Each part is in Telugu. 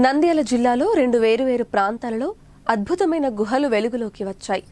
నంద్యాల జిల్లాలో రెండు వేరువేరు ప్రాంతాలలో అద్భుతమైన గుహలు వెలుగులోకి వచ్చాయి.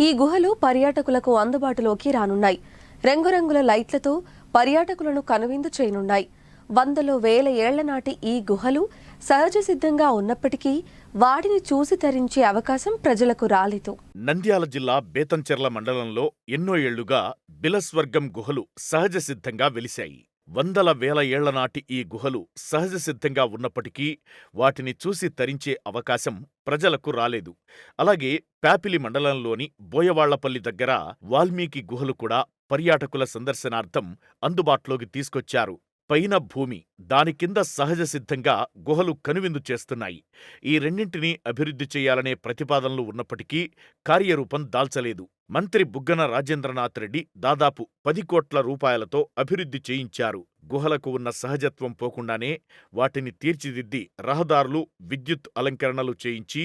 ఈ గుహలు పర్యాటకులకు అందుబాటులోకి రానున్నాయి. రంగురంగుల లైట్లతో పర్యాటకులను కనువిందు చేయనున్నాయి. వందలో వేల ఏళ్ళ నాటి ఈ గుహలు సహజ సిద్ధంగా ఉన్నప్పటికీ వాటిని చూసి తరించే అవకాశం ప్రజలకు రాలేదు. నంద్యాల జిల్లా బేతంచెర్ల మండలంలో ఎన్నో ఏళ్ళుగా బిలస్వర్గం గుహలు సహజ సిద్ధంగా వెలిశాయి. వందల వేల ఏళ్ళ నాటి ఈ గుహలు సహజ సిద్ధంగా ఉన్నప్పటికీ వాటిని చూసి తరించే అవకాశం ప్రజలకు రాలేదు. అలాగే ప్యాపిలి మండలంలోని బోయవాళ్ళపల్లి దగ్గర వాల్మీకి గుహలు కూడా పర్యాటకుల సందర్శనార్థం అందుబాటులోకి తీసుకొచ్చారు. పైన భూమి దాని కింద సహజ సిద్ధంగా గుహలు కనువిందు చేస్తున్నాయి. ఈ రెండింటినీ అభివృద్ధి చేయాలనే ప్రతిపాదనలు ఉన్నప్పటికీ కార్యరూపం దాల్చలేదు. మంత్రి బుగ్గన రాజేంద్రనాథ్ రెడ్డి దాదాపు పది కోట్ల రూపాయలతో అభివృద్ధి చేయించారు. గుహలకు ఉన్న సహజత్వం పోకుండానే వాటిని తీర్చిదిద్ది రహదారులు విద్యుత్ అలంకరణలు చేయించి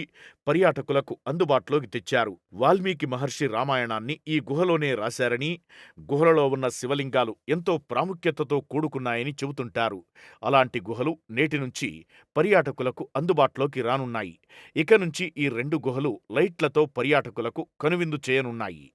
పర్యాటకులకు అందుబాటులోకి తెచ్చారు. వాల్మీకి మహర్షి రామాయణాన్ని ఈ గుహలోనే రాశారని గుహలలో ఉన్న శివలింగాలు ఎంతో ప్రాముఖ్యతతో కూడుకున్నాయని చెబుతుంటారు. అలాంటి గుహలు నేటి నుంచి పర్యాటకులకు అందుబాటులోకి రానున్నాయి. ఇక నుంచి ఈ రెండు గుహలు లైట్లతో పర్యాటకులకు కనువిందు చేయనున్నాయి.